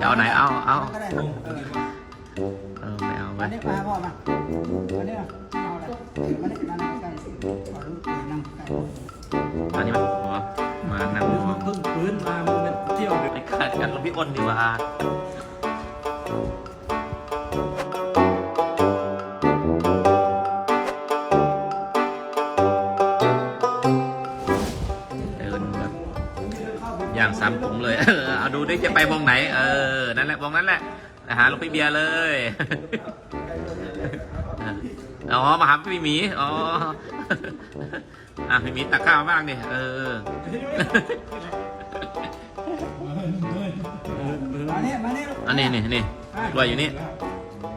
จะเอาไหนเอาเอาก็ได้ลงเออเออไม่เอาไปวันนี้มาพ่อมาวันนี้เอาอะไรวันนี้มานั่งใกล้สิขอรู้นั่งใกล้อันนี้มันอ๋อมานั่งมองเพิ่งฟื้นมามึงเป็นเที่ยวดึกไปขาดกันหลวงพี่อ้นดีกว่า อย่างสามถุงเลย เออเอาดูดิจะไปวงไหน เออ นั่นแหละวงนั้นแหละหาลวงพี่เบียร์เลย อ๋อ มาหาพี่หมี อ๋อ อะพี่หมีตักข้าวบ้างดิเออ มาเนี่ยมาเนี่ยอันนี้นี่นี่กล้วยอยู่นี่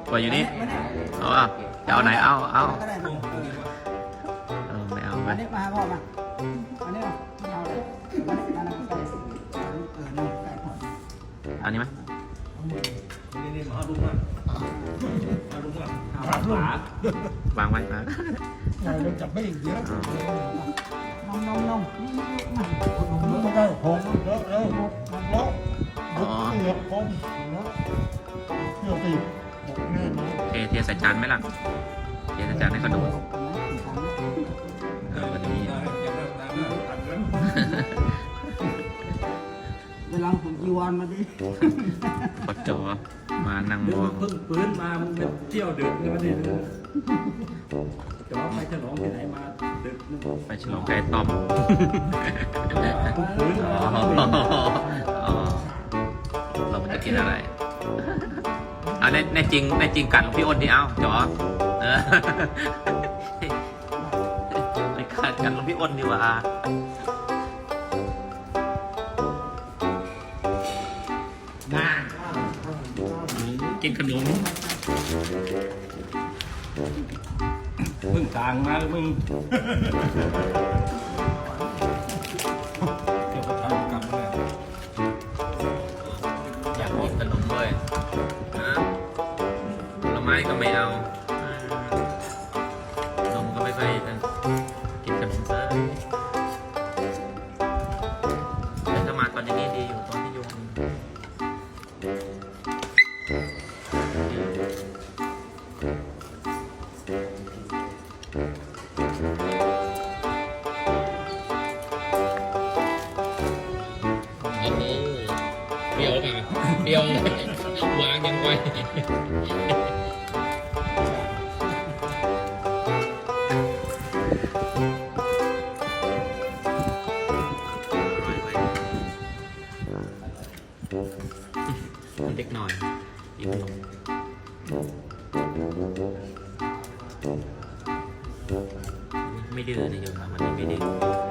กล้วยอยู่นี่เนี่ยเอาจะเอาไหน เอาเอาเออไม่เอาไปวันนี้มาพ่อมา อันนี้ไหมนี่นี่มาเอาลุงมาเอาลุงมาขาขวาวางไว้นะเราจับไม่อีกเยอะนมนมนมนี่มาไม่ได้ผมเลิกแล้วล็อกอ๋อเสียบผมเที่ยวตีบอกแน่นะเทเทใส่จานไหมล่ะ เทใส่จานให้เขาดู ผมจีวรมาดิกดจอมานั่งมเดี๋ยวอมึงงเพิ่งฟื้นมามึงเป็นเที่ยวดึกนี่มาดิจะว่าไปฉลองที่ไหนมาดึกนึงไปฉลองไก่ต้มเพิ่งฟื้นอ๋ออ๋อเราจะกินอะไรเอาในในจริงในจริงกัดหลวงพี่อ้นที่เอาจอเออไปกัดกันหลวงพี่อ้นดีกว่าน่า กินขนม มึงต่างมามึงเที่ยวประชาธิปไตยอยากกินขนมด้วยนะผลไม้ก็ไม่เอาอ่านมก็ไม่ค่อยนั่นกินขนมซะแต่ถ้ามาตอนอย่างนี้ดีอยู่ตอนที่โยมโอ้ เปรี้ยววางยังไงเด็กหน่อยอีกหน่อยไม่ดื้อนะโยมนะวันนี้ไม่ดื้อ